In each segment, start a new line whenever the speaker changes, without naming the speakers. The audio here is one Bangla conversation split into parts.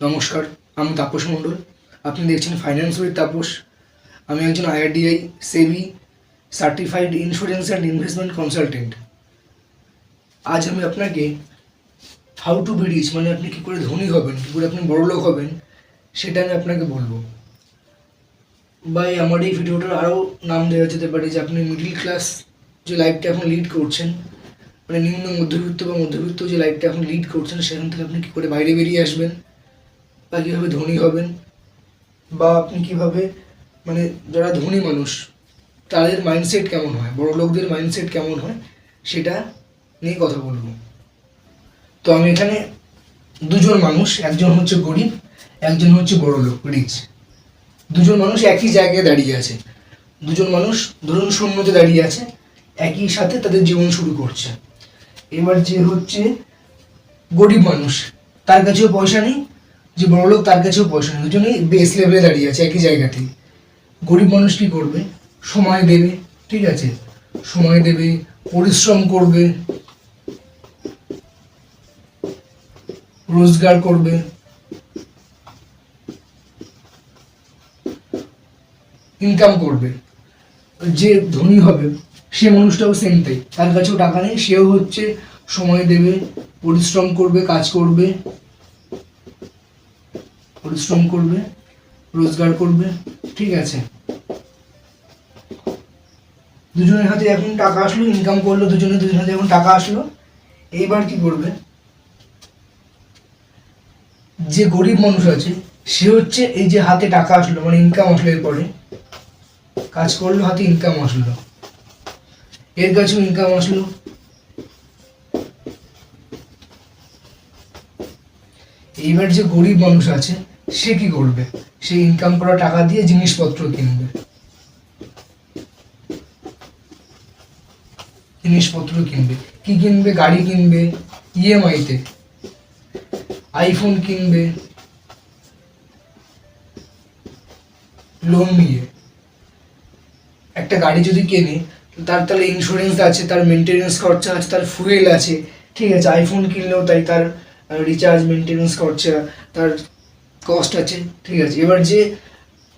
নমস্কার, আমি তাপস মণ্ডল। আপনি দেখছেন ফাইন্যান্স উইথ তাপস। আমি একজন IRDI SEBI certified insurance and investment consultant আজ আমি আপনাকে হাউ টু বি মানে আপনি কী করে ধনী হবেন, কী করে আপনি বড়লোক হবেন, সেটা আমি আপনাকে বলব। বা আমার এই ভিডিওটার আরও নাম দেওয়া যেতে পারে যে আপনি মিডিল ক্লাস যে লাইফটা এখন লিড করছেন মানে নিম্ন, মধ্যবিত্ত বা মধ্যবিত্ত যে লাইফটা এখন লিড করছেন, সেখান থেকে আপনি কী করে বাইরে বেরিয়ে আসবেন বা কীভাবে ধনী হবেন? বা আপনি কীভাবে মানে যারা ধনী মানুষ, তাদের মাইন্ডসেট কেমন হয়? বড় লোকদের মাইন্ডসেট কেমন হয়? সেটা নিয়ে কথা বলব। তো আমি এখানে দুজন মানুষ, একজন হচ্ছে গরিব, একজন হচ্ছে বড় লোক রিচ দুজন মানুষ একই জায়গায় দাঁড়িয়ে আছে। দুজন মানুষ ধরুন শূন্যতে দাঁড়িয়ে আছে, একই সাথে তাদের জীবন শুরু করছে। এবার যে হচ্ছে গরিব মানুষ, তার কাছেও পয়সা নেই যে বড় লোক তার কাছেও পয়সা নেই, দুজনেই বেস লেভেলে দাঁড়িয়ে আছে, একই জায়গাতেই। গরিব মানুষ কি করবে? সময় দেবে, ঠিক আছে। সময় দেবে, পরিশ্রম করবে, রোজগার করবে। ইনকাম করবে। যে ধনী হবে, সে মানুষটাও সেম তাই। তার কাছেও টাকা নেই, সেও হচ্ছে সময় দেবে, পরিশ্রম করবে, কাজ করবে। পরিশ্রম করবে, রোজগার করবে, ঠিক আছে। দুজনের হাতে এখন টাকা আসলো ইনকাম করল, দুজনে দুজনের হাতে এখন টাকা আসলো। এইবার কি করবে? যে গরিব মানুষ আছে, সে হচ্ছে এই যে হাতে টাকা আসলো মানে ইনকাম আসলো এরপরে, কাজ করল, হাতে ইনকাম আসলো। এর কাছেও ইনকাম আসলো। এইবার যে গরিব মানুষ আছে সে কি করবে? সে ইনকাম করা টাকা দিয়ে জিনিসপত্র কিনবে। জিনিসপত্র কিনবে। কি কিনবে? গাড়ি কিনবে ইএমআইতে আইফোন কিনবে। লোন নিয়ে। একটা গাড়ি যদি কেনে, তার তাহলে ইন্স্যুরেন্স আছে, তার মেনটেনেন্স খরচা আছে, তার ফুয়েল আছে। ঠিক আছে আইফোন কিনলেও তাই, তার রিচার্জ মেনটেনেন্স খরচা, তার কস্ট আছে, ঠিক আছে। এবার যে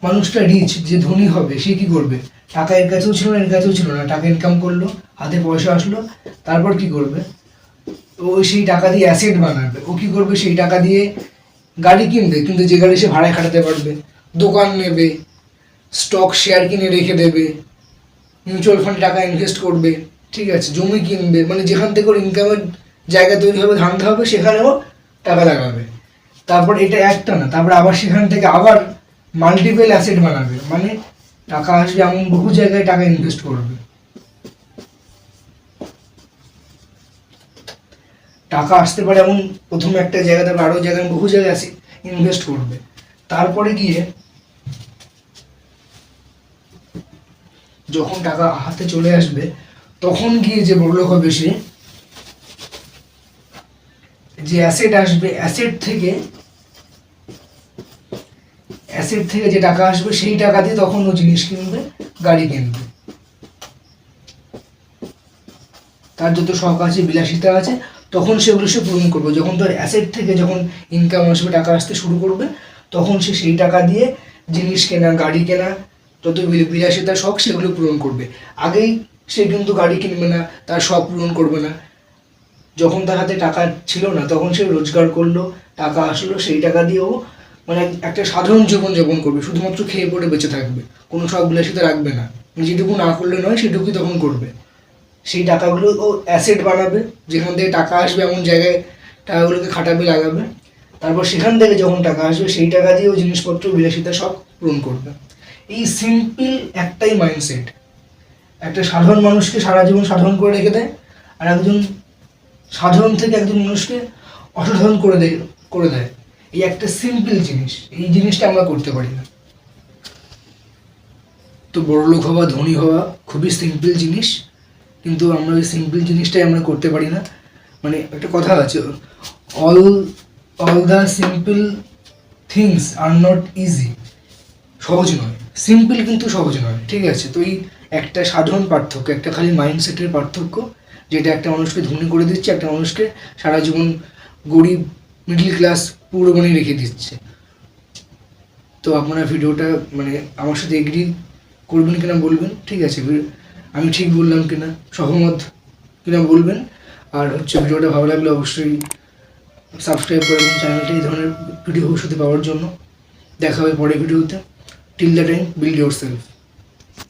মানুষটা রিচ যে ধনী হবে, সে কি করবে? টাকা এর কাছেও ছিল না, এর কাছেও ছিল না। টাকা ইনকাম করল, হাতে পয়সা আসলো, তারপর কি করবে? ও সেই টাকা দিয়ে অ্যাসেট বানাবে। ও কি করবে? সেই টাকা দিয়ে গাড়ি কিনবে, কিন্তু যে গাড়ি সে ভাড়ায় খাটাতে পারবে। দোকান নেবে স্টক শেয়ার কিনে রেখে দেবে মিউচুয়াল ফান্ডে টাকা ইনভেস্ট করবে, ঠিক আছে। জমি কিনবে মানে যেখান থেকে ওর ইনকামের জায়গা তৈরি হবে ধানতে হবে সেখানেও টাকা লাগাবে। তারপর এটা একটা না, তারপর আবার সেখান থেকে আবার মাল্টিপল অ্যাসেট বানাবে। মানে টাকা আসবে এমন বহু জায়গায় টাকা ইনভেস্ট করবে। টাকা আসতে পারে এমন প্রথমে একটা জায়গা, তারপর আরও জায়গায় বহু জায়গায় ইনভেস্ট করবে। তারপরে গিয়ে যখন টাকা হাতে চলে আসবে, তখন গিয়ে যে বড়লোক হবে সে, যে অ্যাসেট আসবে অ্যাসেট থেকে অ্যাসেট থেকে যে টাকা আসবে, সেই টাকা দিয়ে তখন ও জিনিস কিনবে, গাড়ি কিনবে। তার যত শখ আছে, বিলাসিতা আছে, তখন সেগুলো সে পূরণ করবে। যখন তোর অ্যাসেট থেকে যখন ইনকাম আসবে, টাকা আসতে শুরু করবে, তখন সে সেই টাকা দিয়ে জিনিস কেনা, গাড়ি কেনা, যত বিল- বিলাসিতা শখ, সেগুলো পূরণ করবে। আগেই সে কিন্তু গাড়ি কিনবে না, তার শখ পূরণ করবে না। যখন তার হাতে টাকা ছিল না, তখন সে রোজগার করল, টাকা আসলো, সেই টাকা দিয়েও মানে একটা সাধারণ জীবন যাপন করবে, শুধুমাত্র খেয়ে পড়ে বেঁচে থাকবে। কোনো শখ বিলাসিতা রাখবে না। যেটুকু না করলে নয়, সেটুকুই তখন করবে। সেই টাকাগুলো ও অ্যাসেট বানাবে, যেখান থেকে টাকা আসবে এমন জায়গায় টাকাগুলোকে খাটাবে, লাগাবে। তারপর সেখান থেকে যখন টাকা আসবে, সেই টাকা দিয়ে ও জিনিসপত্র, বিলাসিতা সব পূরণ করবে। এই সিম্পল একটাই মাইন্ডসেট একটা সাধারণ মানুষকে সারা জীবন সাধারণ করে রেখে দেয়, আর একজন সাধারণ থেকে একজন মানুষকে অসাধারণ করে দেয় করে দেয়। এই একটা সিম্পল জিনিস। এই জিনিসটা আমরা করতে পারি না। তো বড়লোক হওয়া, ধনী হওয়া খুবই সিম্পল জিনিস, কিন্তু আমরা ওই সিম্পল জিনিসটাই আমরা করতে পারি না। মানে একটা কথা আছে all all the simple things are not easy সহজ নয়। সিম্পল কিন্তু সহজ নয়, ঠিক আছে? তো এই একটা সাধারণ পার্থক্য, একটা খালি মাইন্ডসেটের পার্থক্য, যেটা একটা মানুষকে ধনী করে দিচ্ছে, একটা মানুষকে সারা জীবন গরিব মিডল ক্লাস পুরো বানিয়ে রেখে দিচ্ছে। তো আপনারা ভিডিওটা মানে আমার সাথে এগ্রি করবেন কিনা বলবেন, ঠিক আছে আমি ঠিক বললাম কিনা, সহমত কিনা বলবেন। আর হচ্ছে ভিডিওটা ভালো লাগলে অবশ্যই সাবস্ক্রাইব করবেন চ্যানেলটা এই ধরনের ভিডিও ভবিষ্যতে পাওয়ার জন্য। দেখা হবে পরের ভিডিওতে till the time build your self